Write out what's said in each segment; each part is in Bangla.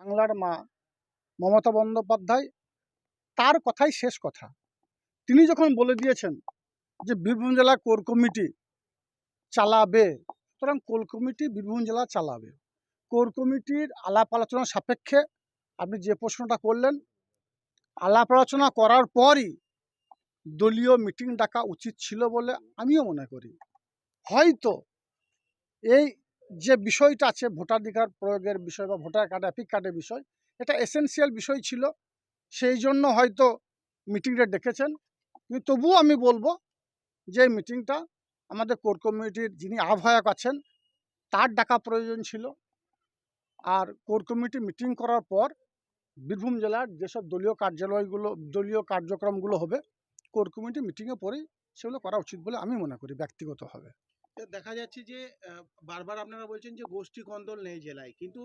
বাংলার মা মমতা বন্দ্যোপাধ্যায়, তার কথাই শেষ কথা। তিনি যখন বলে দিয়েছেন যে বীরভূম জেলা কোর কমিটি চালাবে, সুতরাং কোর কমিটি বীরভূম জেলা চালাবে। কোর কমিটির আলাপ আলোচনা সাপেক্ষে আপনি যে প্রশ্নটা করলেন, আলাপ আলোচনা করার পরই দলীয় মিটিং ডাকা উচিত ছিল বলে আমিও মনে করি। হয়তো এই যে বিষয়টা আছে, ভোটাধিকার প্রয়োগের বিষয় বা ভোটার কার্ড অ্যাপিক কার্ডের বিষয়, এটা এসেনশিয়াল বিষয় ছিল। সেই জন্য হয়তো মিটিংটা ডেকেছেন। কিন্তু তবুও আমি বলব যে মিটিংটা আমাদের কোর কমিটির যিনি আহ্বায়ক আছেন, তার ডাকা প্রয়োজন ছিল। আর কোর কমিটি মিটিং করার পর বীরভূম জেলার যেসব দলীয় কার্যালয়গুলো, দলীয় কার্যক্রমগুলো হবে কোর কমিটি মিটিংয়ে পরেই সেগুলো করা উচিত বলে আমি মনে করি, ব্যক্তিগতভাবে। দেখা যাচ্ছে যে বারবার আপনারা বলছেন যে গোষ্ঠী কন্দল নেই জেলায়। কিন্তু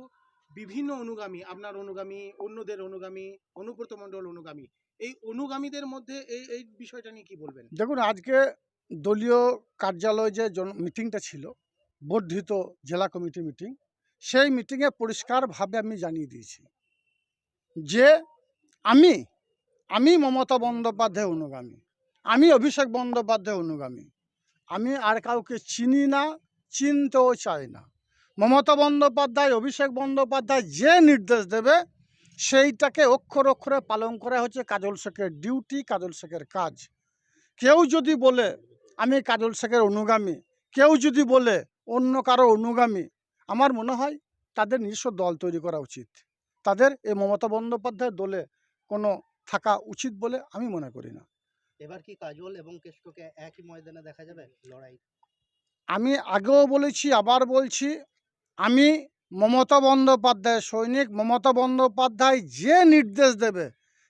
বিভিন্ন অনুগামী, আপনার অনুগামী, অন্যদের অনুগামী, অনুব্রত মণ্ডল অনুগামী, এই অনুগামীদের মধ্যে এই এই বিষয়টা নিয়ে কি বলবেন? দেখুন, আজকে দলীয় কার্যালয় যে মিটিংটা ছিল, বর্ধিত জেলা কমিটি মিটিং, সেই মিটিংয়ে পরিষ্কারভাবে আমি জানিয়ে দিয়েছি যে আমি আমি মমতা বন্দ্যোপাধ্যায় অনুগামী। আমি অভিষেক বন্দ্যোপাধ্যায় অনুগামী। আমি আর কাউকে চিনি না, চিনতেও চাই না। মমতা বন্দ্যোপাধ্যায়, অভিষেক বন্দ্যোপাধ্যায় যে নির্দেশ দেবে, সেইটাকে অক্ষর অক্ষরে পালন করা হচ্ছে কাজল শেখের ডিউটি, কাজল শেখের কাজ। কেউ যদি বলে, আমি কাজল শেখের অনুগামী কেউ যদি বলে, অন্য কারও অনুগামী আমার মনে হয় তাদের নিজস্ব দল তৈরি করা উচিত। তাদের এই মমতা বন্দ্যোপাধ্যায়ের দলে কোনো থাকা উচিত বলে আমি মনে করি না। এবার কি কাজল এবং কেষ্টকে একই ময়দানে দেখা যাবে? লড়াই। আমি আগেও বলেছি, আবার বলছি, আমি মমতা বন্দ্যোপাধ্যায় সৈনিক। মমতা বন্দ্যোপাধ্যায় যে নির্দেশ দেবে,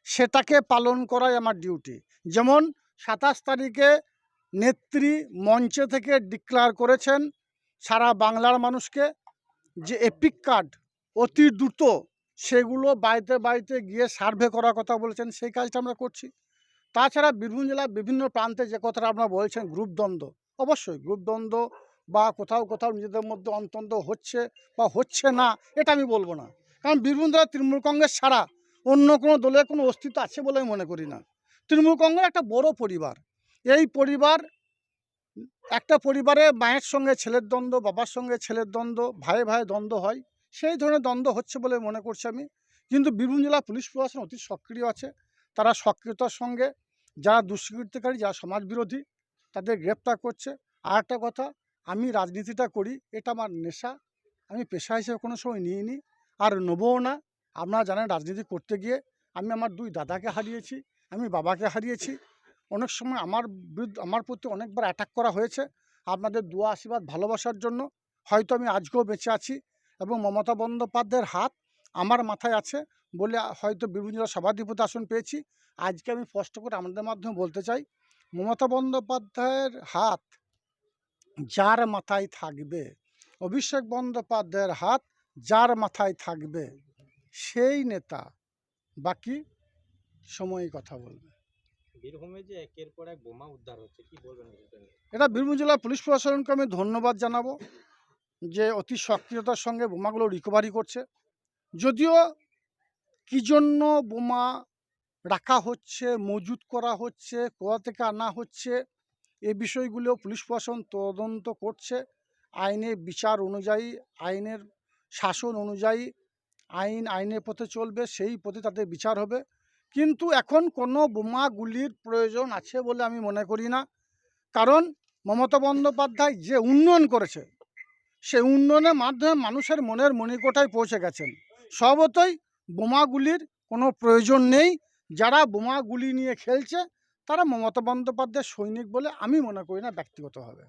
সেটাকে পালন করাই আমার ডিউটি যেমন সাতাশ তারিখে নেত্রী মঞ্চে থেকে ডিক্লার করেছেন সারা বাংলার মানুষকে যে এপিক কার্ড অতি দ্রুত সেগুলো বাড়িতে বাড়িতে গিয়ে সার্ভে করার কথা বলেছেন, সেই কাজটা আমরা করছি। তাছাড়া বীরভূম জেলার বিভিন্ন প্রান্তে যে কথাটা আপনারা বলছেন গ্রুপ দ্বন্দ্ব, অবশ্যই গ্রুপ দ্বন্দ্ব বা কোথাও কোথাও নিজেদের মধ্যে অন্তন্ত হচ্ছে বা হচ্ছে না, এটা আমি বলব না। কারণ বীরভূম জেলা তৃণমূল কংগ্রেস ছাড়া অন্য কোনো দলের কোনো অস্তিত্ব আছে বলে আমি মনে করি না। তৃণমূল কংগ্রেস একটা বড় পরিবার। এই পরিবার, একটা পরিবারে মায়ের সঙ্গে ছেলের দ্বন্দ্ব, বাবার সঙ্গে ছেলের দ্বন্দ্ব ভাই ভাই দ্বন্দ্ব হয়, সেই ধরনের দ্বন্দ্ব হচ্ছে বলে মনে করছি আমি। কিন্তু বীরভূম জেলা পুলিশ প্রশাসন অতি সক্রিয় আছে। তারা সক্রিয়তার সঙ্গে যারা দুষ্কৃতিকারী, যারা সমাজবিরোধী, তাদের গ্রেপ্তার করছে। আর একটা কথা, আমি রাজনীতিটা করি, এটা আমার নেশা। আমি পেশা হিসেবে কোনো সময় নিইনি, আর নেবও না। আপনারা জানেন রাজনীতি করতে গিয়ে আমি আমার দুই দাদাকে হারিয়েছি, আমি বাবাকে হারিয়েছি। অনেক সময় আমার বিরুদ্ধে, আমার প্রতি অনেকবার অ্যাটাক করা হয়েছে। আপনাদের দোয়া আশীর্বাদ ভালোবাসার জন্য। হয়তো আমি আজকেও বেঁচে আছি এবং মমতা বন্দ্যোপাধ্যায়ের হাত আমার মাথায় আছে বলে হয়তো বিভিন্ন সভাধিপতি আসন পেয়েছি। আজকে আমি স্পষ্ট করে আমাদের মাধ্যমে বলতে চাই মমতা বন্দ্যোপাধ্যায়ের হাত যার মাথায় থাকবে অভিষেক বন্দ্যোপাধ্যায়ের হাত যার মাথায় থাকবে সেই নেতা বাকি সময়ই কথা বলবে। বীরভূমে যে একের পর এক বোমা উদ্ধার হচ্ছে কি বলবেন এটা বীরভূম জেলা পুলিশ প্রশাসনকে আমি ধন্যবাদ জানাব যে অতি সক্রিয়তার সঙ্গে বোমাগুলো রিকভারি করছে। যদিও কী জন্য বোমা রাখা হচ্ছে, মজুত করা হচ্ছে, কোথা থেকে আনা হচ্ছে, এ বিষয়গুলো পুলিশ প্রশাসন তদন্ত করছে। আইনের বিচার অনুযায়ী, আইনের শাসন অনুযায়ী, আইন, আইনের পথে চলবে, সেই পথে তাদের বিচার হবে। কিন্তু এখন কোনো বোমাগুলির প্রয়োজন আছে বলে আমি মনে করি না। কারণ মমতা বন্দ্যোপাধ্যায় যে উন্নয়ন করেছে সেই উন্নয়নের মাধ্যমে মানুষের মনের মণিকোঠায় পৌঁছে গেছেন। স্বভাবতই বোমাগুলির কোনো প্রয়োজন নেই। যারা বোমাগুলি নিয়ে খেলছে তারা মমতা বন্দ্যোপাধ্যায়ের সৈনিক বলে আমি মনে করি না ব্যক্তিগতভাবে।